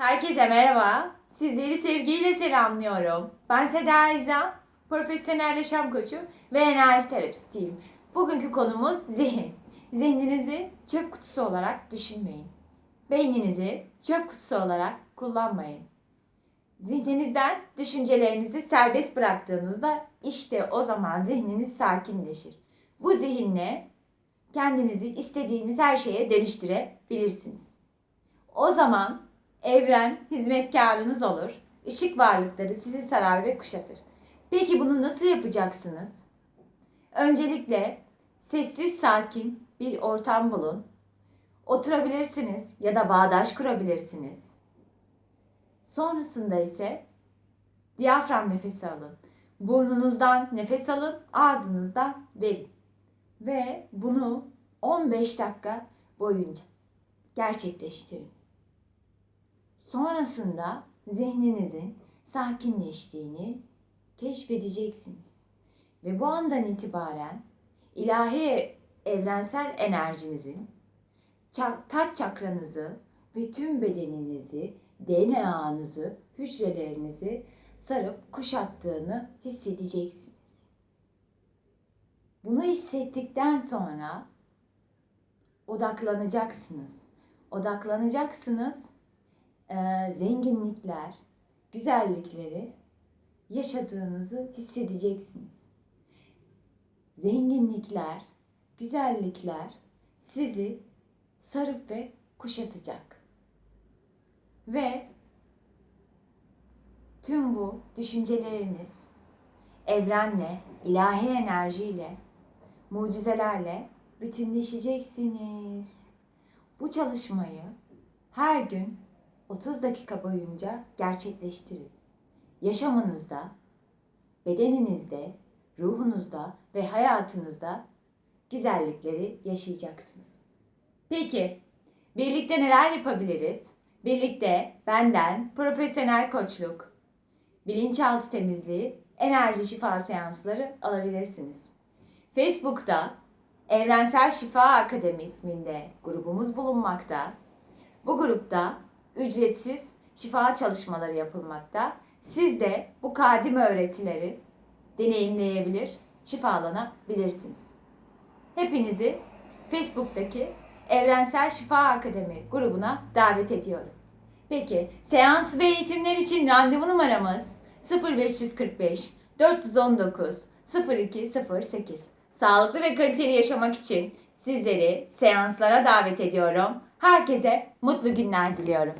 Herkese merhaba. Sizleri sevgiyle selamlıyorum. Ben Seda İzan, profesyonel yaşam koçu ve enerji terapistiyim. Bugünkü konumuz zihin. Zihninizi çöp kutusu olarak düşünmeyin. Beyninizi çöp kutusu olarak kullanmayın. Zihninizden düşüncelerinizi serbest bıraktığınızda işte o zaman zihniniz sakinleşir. Bu zihinle kendinizi istediğiniz her şeye dönüştürebilirsiniz. O zaman evren hizmetkarınız olur. Işık varlıkları sizi sarar ve kuşatır. Peki bunu nasıl yapacaksınız? Öncelikle sessiz sakin bir ortam bulun. Oturabilirsiniz ya da bağdaş kurabilirsiniz. Sonrasında ise diyafram nefesi alın. Burnunuzdan nefes alın, ağzınızdan verin. Ve bunu 15 dakika boyunca gerçekleştirin. Sonrasında zihninizin sakinleştiğini keşfedeceksiniz. Ve bu andan itibaren ilahi evrensel enerjinizin taç çakranızı ve tüm bedeninizi, DNA'nızı, hücrelerinizi sarıp kuşattığını hissedeceksiniz. Bunu hissettikten sonra odaklanacaksınız. Odaklanacaksınız eee, zenginlikler, güzellikleri yaşadığınızı hissedeceksiniz. Zenginlikler, güzellikler sizi sarıp ve kuşatacak. Ve tüm bu düşünceleriniz evrenle, ilahi enerjiyle, mucizelerle bütünleşeceksiniz. Bu çalışmayı her gün 30 dakika boyunca gerçekleştirin. Yaşamınızda, bedeninizde, ruhunuzda ve hayatınızda güzellikleri yaşayacaksınız. Peki, birlikte neler yapabiliriz? Birlikte benden profesyonel koçluk, bilinçaltı temizliği, enerji şifa seansları alabilirsiniz. Facebook'ta Evrensel Şifa Akademi isminde grubumuz bulunmakta. Bu grupta ücretsiz şifa çalışmaları yapılmakta. Siz de bu kadim öğretileri deneyimleyebilir, şifalanabilirsiniz. Hepinizi Facebook'taki Evrensel Şifa Akademi grubuna davet ediyorum. Peki, seans ve eğitimler için randevu numaramız 0545 419 0208. Sağlıklı ve kaliteli yaşamak için sizleri seanslara davet ediyorum. Herkese mutlu günler diliyorum.